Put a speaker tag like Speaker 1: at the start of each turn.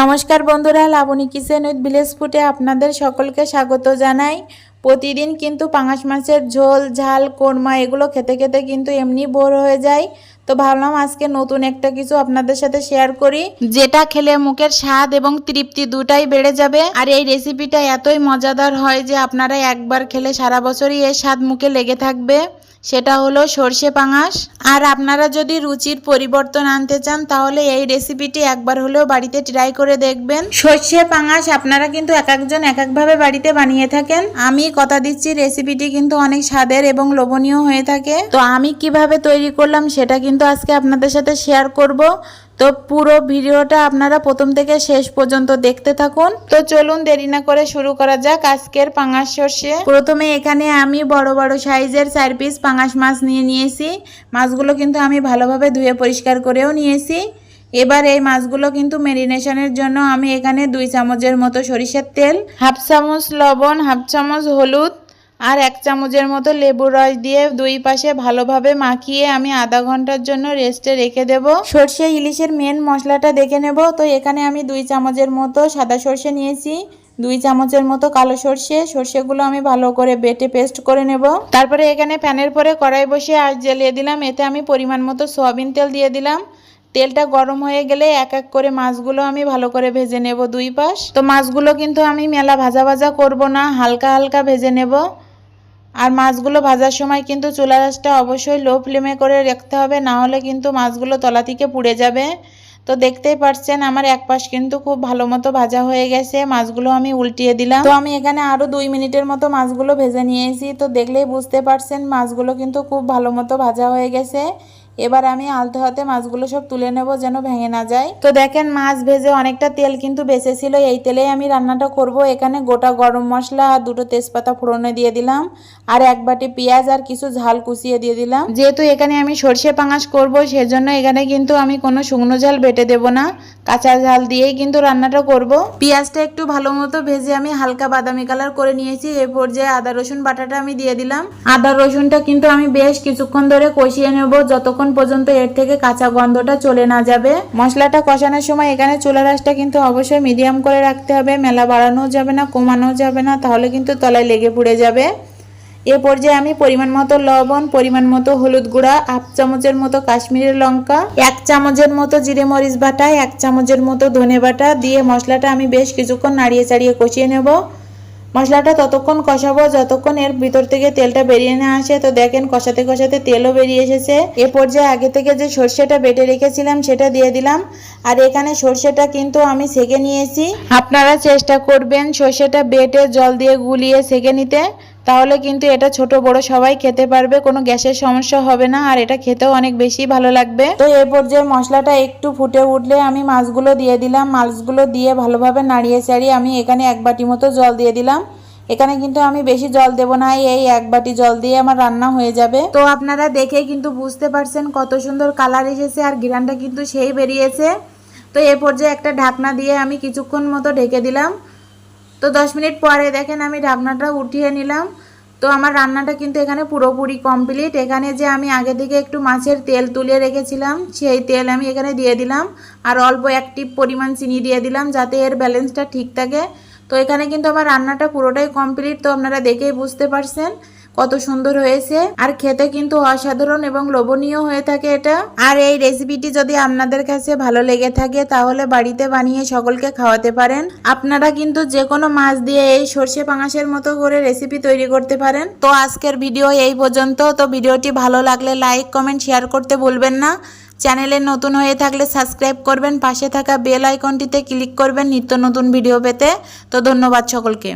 Speaker 1: নমস্কার বন্ধুরা, Laboni kitchen with village ফুটে আপনাদের সকলকে স্বাগত জানাই। প্রতিদিন কিন্তু পাঙাশ মাছের ঝোল, ঝাল, কোরমা এগুলো খেতে খেতে কিন্তু এমনি বোর হয়ে যায়। তো ভাবলাম আজকে নতুন একটা কিছু আপনাদের সাথে শেয়ার করি। যেটা খেলে মুখের স্বাদ এবং তৃপ্তি দুটাই বেড়ে যাবে। আর এই রেসিপিটা এতই মজাদার হয় যে আপনারা একবার খেলে সারা বছরই এর স্বাদ মুখে লেগে থাকবে। সেটা হলো সর্ষে পাঙাশ। আর আপনারা যদি রুচির পরিবর্তন আনতে চান, তাহলে এই রেসিপিটি একবার হলেও বাড়িতে ট্রাই করে দেখবেন। সর্ষে পাঙাশ আপনারা কিন্তু এক একজন এক একভাবে বাড়িতে বানিয়ে থাকেন। আমি কথা দিচ্ছি রেসিপিটি কিন্তু অনেক স্বাদের এবং লোভনীয় হয়ে থাকে। তো আমি কীভাবে তৈরি করলাম, সেটা কিন্তু আজকে আপনাদের সাথে শেয়ার করব। তো পুরো ভিডিওটা আপনারা প্রথম থেকে শেষ পর্যন্ত দেখতে থাকুন। তো চলুন দেরি না করে শুরু করা যাক আজকের পাঙাশ সর্ষে। প্রথমে এখানে আমি বড় বড় সাইজের চার পিস পাঙাশ মাছ নিয়ে নিয়েছি। মাছগুলো কিন্তু আমি ভালোভাবে ধুয়ে পরিষ্কার করেও নিয়েছি। এবার এই মাছগুলো কিন্তু মেরিনেশনের জন্য আমি এখানে দুই চামচের মতো সরিষার তেল, হাফ চামচ লবণ, হাফ চামচ হলুদ আর এক চামচের মতো লেবুর রস দিয়ে দুই পাশে ভালোভাবে মাখিয়ে আমি আধা ঘণ্টার জন্য রেস্টে রেখে দেব। সর্ষে ইলিশের মেন মশলাটা দেখে নেব। তো এখানে আমি দুই চামচের মতো সাদা সর্ষে নিয়েছি। দুই চামচের মতো কালো সর্ষে। সর্ষেগুলো আমি ভালো করে বেটে পেস্ট করে নেব। তারপরে এখানে প্যানের পরে কড়াই বসে আঁচ জ্বালিয়ে দিলাম। এতে আমি পরিমাণ মতো সয়াবিন তেল দিয়ে দিলাম। তেলটা গরম হয়ে গেলে এক এক করে মাছগুলো আমি ভালো করে ভেজে নেব দুই পাশ। তো মাছগুলো কিন্তু আমি মেলা ভাজা ভাজা করব না, হালকা হালকা ভেজে নেব। আর মাছগুলো ভাজার সময় কিন্তু চুলা রাসটা অবশ্যই লো ফ্লেমে করে রাখতে হবে, না হলে কিন্তু মাছগুলো তলা থেকে পুড়ে যাবে। তো দেখতেই পাচ্ছেন আমার এক পাশ কিন্তু খুব ভালো মতো ভাজা হয়ে গেছে, মাছগুলো আমি উল্টিয়ে দিলাম। তো আমি এখানে আরও দুই মিনিটের মতো মাছগুলো ভেজে নিয়েছি, তো দেখলেই বুঝতে পারছেন মাছগুলো কিন্তু খুব ভালো মতো ভাজা হয়ে গেছে। এবার আমি আলতে হাতে মাছগুলো সব তুলে নেব যেন ভেঙে না যায়। তো দেখেন, মাছ ভেজে অনেকটা তেল কিন্তু বেঁচে ছিল এই তেলেই আমি রান্নাটা করব। এখানে গোটা গরম মশলা আর দুটো তেজপাতা ফোড়নে দিয়ে দিলাম। আর এক বাটি পেঁয়াজ আর কিছু ঝাল কুচিয়ে দিয়ে দিলাম। যেহেতু এখানে আমি সর্ষে পাঙাশ করব, সেজন্য এখানে কিন্তু আমি কোনো শুকনো ঝাল বেটে দেব না। কাঁচা ঝাল দিয়েই কিন্তু রান্নাটা করব। পেঁয়াজটা একটু ভালো মতো ভেজে আমি হালকা বাদামি কালার করে নিয়েছি। এ পর্যায়ে আদা রসুন বাটাটা আমি দিয়ে দিলাম। আদা রসুনটা কিন্তু আমি বেশ কিছুক্ষণ ধরে কষিয়ে নেব। যতক্ষণ পর্যন্ত এর থেকে কাঁচা গন্ধটা চলে না যাবে। মশলাটা কষানোর সময় এখানে চুলা রাসটা কিন্তু অবশ্যই মিডিয়াম করে রাখতে হবে। মেলা বাড়ানোও যাবে না কমানো যাবে না। তাহলে কিন্তু তলায় লেগে পুড়ে যাবে। এ পর্যায়ে আমি পরিমাণ মতো লবণ, পরিমাণ মতো হলুদ গুঁড়া, হাফ চামচের মতো কাশ্মীরের লঙ্কা, এক চামচের মতো জিরে মরিচ বাটা, এক চামচের মতো ধনে বাটা দিয়ে মশলাটা আমি বেশ কিছুক্ষণ নাড়িয়ে চাড়িয়ে কষিয়ে নেব। মশলাটা ততক্ষণ কষাবো যতক্ষণ এর ভিতর থেকে তেলটা বেরিয়ে না আসে। তো দেখেন কষাতে কষাতে তেলও বেরিয়ে এসেছে। এ পর্যায়ে আগে থেকে যে সর্ষেটা বেটে রেখেছিলাম সেটা দিয়ে দিলাম। আর এখানে সর্ষেটা কিন্তু আমি সেকে নিয়েছি। আপনারা চেষ্টা করবেন সর্ষেটা বেটে জল দিয়ে গুলিয়ে সেকে নিতে। তাহলে কিন্তু এটা ছোট বড় সবাই খেতে পারবে, কোনো গ্যাসের সমস্যা হবে না, আর এটা খেতেও অনেক বেশি ভালো লাগবে। তো এ পর্যায়ে মশলাটা একটু ফুটে উঠলে আমি মাছগুলো দিয়ে দিলাম। মাছগুলো দিয়ে ভালোভাবে নাড়িয়ে চাড়িয়ে আমি এখানে এক বাটি মতো জল দিয়ে দিলাম। এখানে কিন্তু আমি বেশি জল দেব না, এই এক বাটি জল দিয়ে আমার রান্না হয়ে যাবে। তো আপনারা দেখে কিন্তু বুঝতে পারছেন কত সুন্দর কালার এসেছে, আর ঘিরানটা কিন্তু সেই বেরিয়েছে। তো এ পর্যায়ে একটা ঢাকনা দিয়ে আমি কিছুক্ষণ মতো ঢেকে দিলাম। তো দশ মিনিট পরে দেখেন আমি ঢাকনাটা উঠিয়ে নিলাম। তো আমার রান্নাটা কিন্তু এখানে পুরোপুরি কমপ্লিট। এখানে যে আমি আগে থেকে একটু মাছের তেল তুলে রেখেছিলাম, সেই তেল আমি এখানে দিয়ে দিলাম। আর অল্প একটি পরিমাণ চিনি দিয়ে দিলাম যাতে এর ব্যালেন্সটা ঠিক থাকে। তো এখানে কিন্তু আমার রান্নাটা পুরোটাই কমপ্লিট। তো আপনারা দেখেই বুঝতে পারছেন। কত সুন্দর হয়েছে। আর খেতে কিন্তু অসাধারণ এবং লোভনীয় হয়ে থাকে এটা। আর এই রেসিপিটি যদি আপনাদের কাছে ভালো লেগে থাকে, তাহলে বাড়িতে বানিয়ে সকলকে খাওয়াতে পারেন। আপনারা কিন্তু যে কোনো মাছ দিয়ে এই সর্ষে পাঙাশের মতো করে রেসিপি তৈরি করতে পারেন। তো আজকের ভিডিও এই পর্যন্ত। তো ভিডিওটি ভালো লাগলে লাইক কমেন্ট শেয়ার করতে ভুলবেন না। চ্যানেলে নতুন হয়ে থাকলে সাবস্ক্রাইব করবেন। পাশে থাকা বেল আইকনটিতে ক্লিক করবেন নিত্য নতুন ভিডিও পেতে। তো ধন্যবাদ সকলকে।